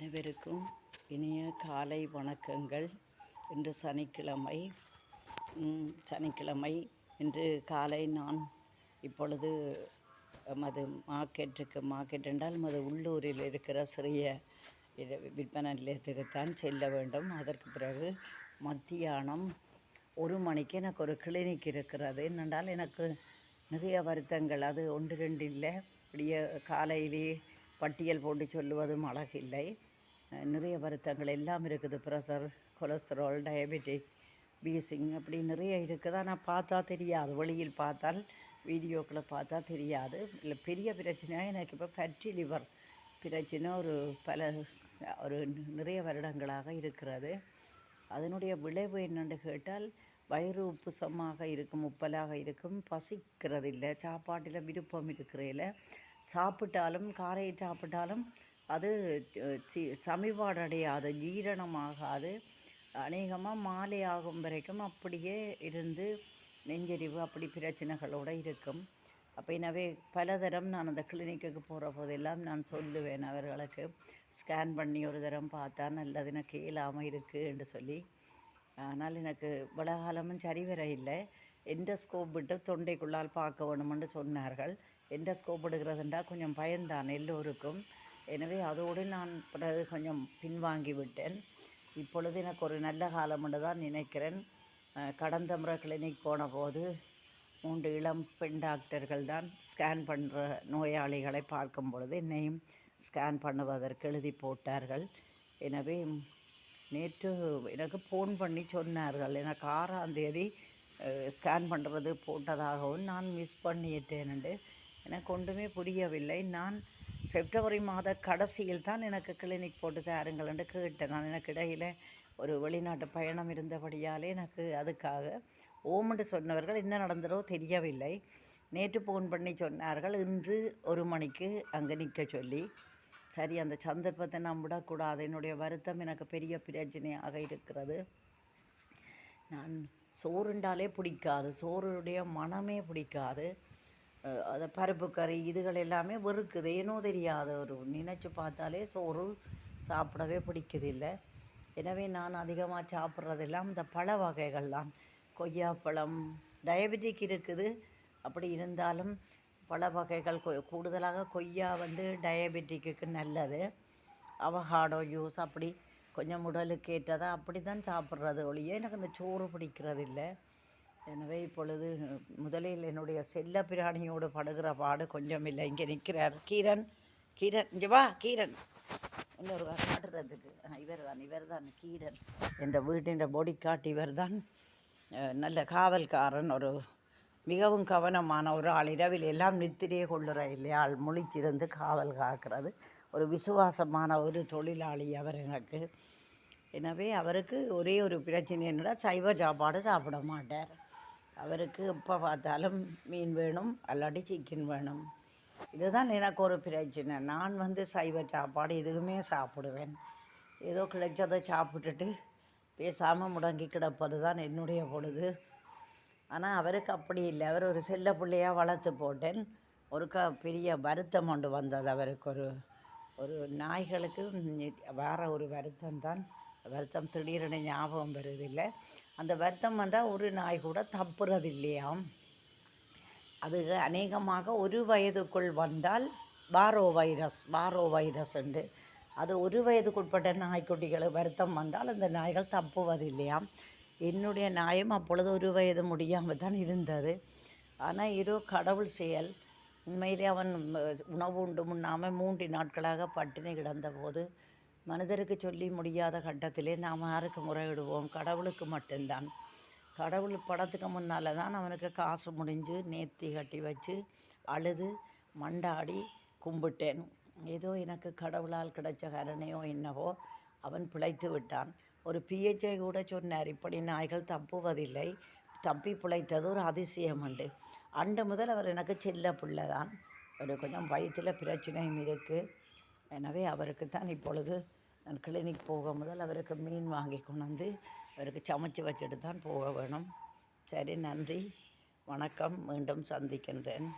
அனைவருக்கும் இனிய காலை வணக்கங்கள். இன்று சனிக்கிழமை சனிக்கிழமை. இன்று காலை நான் இப்பொழுது மது மார்க்கெட்டுக்கு மார்க்கெட் என்றால் மது உள்ளூரில் இருக்கிற சிறிய விற்பனை நிலையத்துக்குத்தான் செல்ல வேண்டும். அதற்கு பிறகு மத்தியானம் ஒரு மணிக்கு எனக்கு ஒரு கிளினிக் இருக்கிறது. என்னென்றால் எனக்கு நிறைய வருத்தங்கள். அது ஒன்று ரெண்டு இல்லை. இப்படியே காலையிலேயே பட்டியல் போட்டு சொல்லுவதும் அழகில்லை. நிறைய வருத்தங்கள் எல்லாம் இருக்குது. ப்ரெஷர் கொலஸ்ட்ரால் டயபெட்டிக் பீசிங் அப்படி நிறைய இருக்குது. ஆனால் பார்த்தா தெரியாது. வெளியில் பார்த்தால் வீடியோக்களை பார்த்தா தெரியாது. இல்லை பெரிய பிரச்சனையாக எனக்கு இப்போ ஃபேட்டி லிவர் பிரச்சனை ஒரு பல ஒரு நிறைய வருடங்களாக இருக்கிறது. அதனுடைய விளைவு என்னென்று கேட்டால் வயிறு உப்புசமாக இருக்கும் உப்பலாக இருக்கும் பசிக்கிறதில்லை சாப்பாட்டில் விருப்பம் இருக்கிறதில்ல. சாப்பிட்டாலும் காரையை சாப்பிட்டாலும் அது சி சமிபாடடையாது ஜீரணமாகாது. அநேகமாக மாலை ஆகும் வரைக்கும் அப்படியே இருந்து நெஞ்சரிவு அப்படி பிரச்சனைகளோடு இருக்கும். அப்போ எனவே பலதரம் நான் அந்த கிளினிக்குக்கு போகிற போதெல்லாம் நான் சொல்லுவேன் அவர்களுக்கு. ஸ்கேன் பண்ணி ஒரு தரம் பார்த்தா நல்லது எனக்கு இயலாமல் இருக்குது என்று சொல்லி. ஆனால் எனக்கு இவ்வளோ சரி வர இல்லை. எந்த ஸ்கோப் விட்டு தொண்டைக்குள்ளால் பார்க்க வேணுமென்று சொன்னார்கள். எண்டோஸ்கோப் எடுக்கிறதுண்டா கொஞ்சம் பயந்தான் எல்லோருக்கும். எனவே அதோடு நான் பிறகு கொஞ்சம் பின்வாங்கி விட்டேன் இப்பொழுது எனக்கு ஒரு நல்ல காலம் என்று தான் நினைக்கிறேன். கடந்த முறை கிளினிக் போன போது மூன்று இளம் பெண் டாக்டர்கள் தான் ஸ்கேன் பண்ணுற நோயாளிகளை பார்க்கும் பொழுது என்னையும் ஸ்கேன் பண்ணுவதற்கு எழுதி போட்டார்கள். எனவே நேற்று எனக்கு ஃபோன் பண்ணி சொன்னார்கள். எனக்கு ஆறாம் தேதி ஸ்கேன் பண்ணுறது போட்டதாகவும் நான் மிஸ் பண்ணிட்டேன்ண்டு எனக்கு ஒன்றுமே புரியவில்லை. நான் பிப்ரவரி மாத கடைசியில் தான் எனக்கு கிளினிக் போட்டு தாருங்கள் என்று கேட்டேன். நான் எனக்கு இடையில் ஒரு வெளிநாட்டு பயணம் இருந்தபடியாலே எனக்கு அதுக்காக ஓமென்று சொன்னவர்கள் என்ன நடந்ததோ தெரியவில்லை. நேற்று ஃபோன் பண்ணி சொன்னார்கள் இன்று ஒரு மணிக்கு அங்கே நிற்க சொல்லி. சரி அந்த சந்தர்ப்பத்தை நான் விடக்கூடாது. என்னுடைய வருத்தம் எனக்கு பெரிய பிரச்சனையாக இருக்கிறது. நான் சோறுண்டாலே பிடிக்காது. சோறுடைய மனமே பிடிக்காது. அந்த பருப்பு கறி இதுகள் எல்லாமே வெறுக்குது. ஏனோ தெரியாத ஒரு நினச்சி பார்த்தாலே சோறு சாப்பிடவே பிடிக்குதில்லை. எனவே நான் அதிகமாக சாப்பிட்றதெல்லாம் இந்த பழ வகைகள் தான். கொய்யாப்பழம் டயபெட்டிக் இருக்குது. அப்படி இருந்தாலும் பழ வகைகள் கூடுதலாக கொய்யா வந்து டயபெட்டிக்கு நல்லது. அவகாடோ ஜூஸ் அப்படி கொஞ்சம் உடலுக்கு ஏற்றதாக அப்படி தான் சாப்பிட்றது ஒழிய எனக்கு அந்த சோறு பிடிக்கிறதில்லை. எனவே இப்பொழுது முதலில் என்னுடைய செல்ல பிராணியோடு படுகிற பாடு கொஞ்சம் இல்லை. இங்கே நிற்கிறார் கீரன். கீரன் இங்கே வா கீரன். இன்னொரு காட்டுறதுக்கு இவர் தான் இவர் தான் கீரன் என்ற வீட்டின் பொடி காட்டு இவர் தான் நல்ல காவல்காரன் ஒரு மிகவும் கவனமான ஒரு ஆள். இரவில் எல்லாம் நித்திரையே கொள்ளுற இல்லையாள் முழிச்சிருந்து காவல் காக்கிறது. ஒரு விசுவாசமான ஒரு தொழிலாளி அவர் எனக்கு. எனவே அவருக்கு ஒரே ஒரு பிரச்சனை என்னடா சைவ சாப்பாடு சாப்பிட மாட்டார். அவருக்கு எப்போ பார்த்தாலும் மீன் வேணும் அல்லாட்டி சிக்கன் வேணும். இதுதான் எனக்கு ஒரு பிரச்சனை. நான் வந்து சைவ சாப்பாடு எதுவுமே சாப்பிடுவேன். ஏதோ கிடைச்சதை சாப்பிட்டுட்டு பேசாமல் முடங்கி கிடப்பது தான் என்னுடைய பொழுது. ஆனால் அவருக்கு அப்படி இல்லை. அவர் ஒரு செல்ல பிள்ளையாக வளர்த்து போட்டேன். ஒரு க பெரிய வருத்தம் கொண்டு வந்தது அவருக்கு. ஒரு ஒரு நாய்களுக்கு வேறு ஒரு வருத்தம் தான் வருத்தம் திடீரென ஞாபகம் வருதில்லை அந்த வருத்தம் வந்தால் ஒரு நாய் கூட தப்புறது இல்லையாம் அது அநேகமாக ஒரு வயதுக்குள் வந்தால் பாரோ வைரஸ் பாரோ வைரஸ் உண்டு அது ஒரு வயதுக்குட்பட்ட நாய்க்குட்டிகள் வருத்தம் வந்தால் அந்த நாய்கள் தப்புவதில்லையாம். என்னுடைய நாயும் அப்பொழுது ஒரு வயது முடியாமல் தான் இருந்தது. ஆனால் இரு கடவுள் செயல். உண்மையிலே அவன் உணவு உண்டு முன்னாமல் மூன்று நாட்களாக பட்டினி கிடந்த போது மனிதருக்கு சொல்லி முடியாத கட்டத்திலே நாம் யாருக்கு முறையிடுவோம்? கடவுளுக்கு மட்டும்தான். கடவுள் படத்துக்கு முன்னால் தான் அவனுக்கு காசு முடிஞ்சு நேர்த்தி கட்டி வச்சு அழுது மண்டாடி கும்பிட்டேன். ஏதோ எனக்கு கடவுளால் கிடைச்ச கருணையோ என்னவோ அவன் பிழைத்து விட்டான். ஒரு பிஹெச்ஐ கூட சொன்னார் இப்படி நாய்கள் தப்புவதில்லை. தப்பி பிழைத்தது ஒரு அதிசயம் உண்டு. அன்று முதல் அவர் எனக்கு செல்ல பிள்ளை தான். ஒரு கொஞ்சம் வயிற்றில் பிரச்சனையும் இருக்குது எனவே அவருக்கு தான் இப்பொழுது நான் கிளினிக் போக முதல் அவருக்கு மீன் வாங்கி கொண்டு வந்து அவருக்கு சமைச்சு வச்சுட்டு தான் போக வேணும். சரி நன்றி. வணக்கம். மீண்டும் சந்திக்கின்றேன்.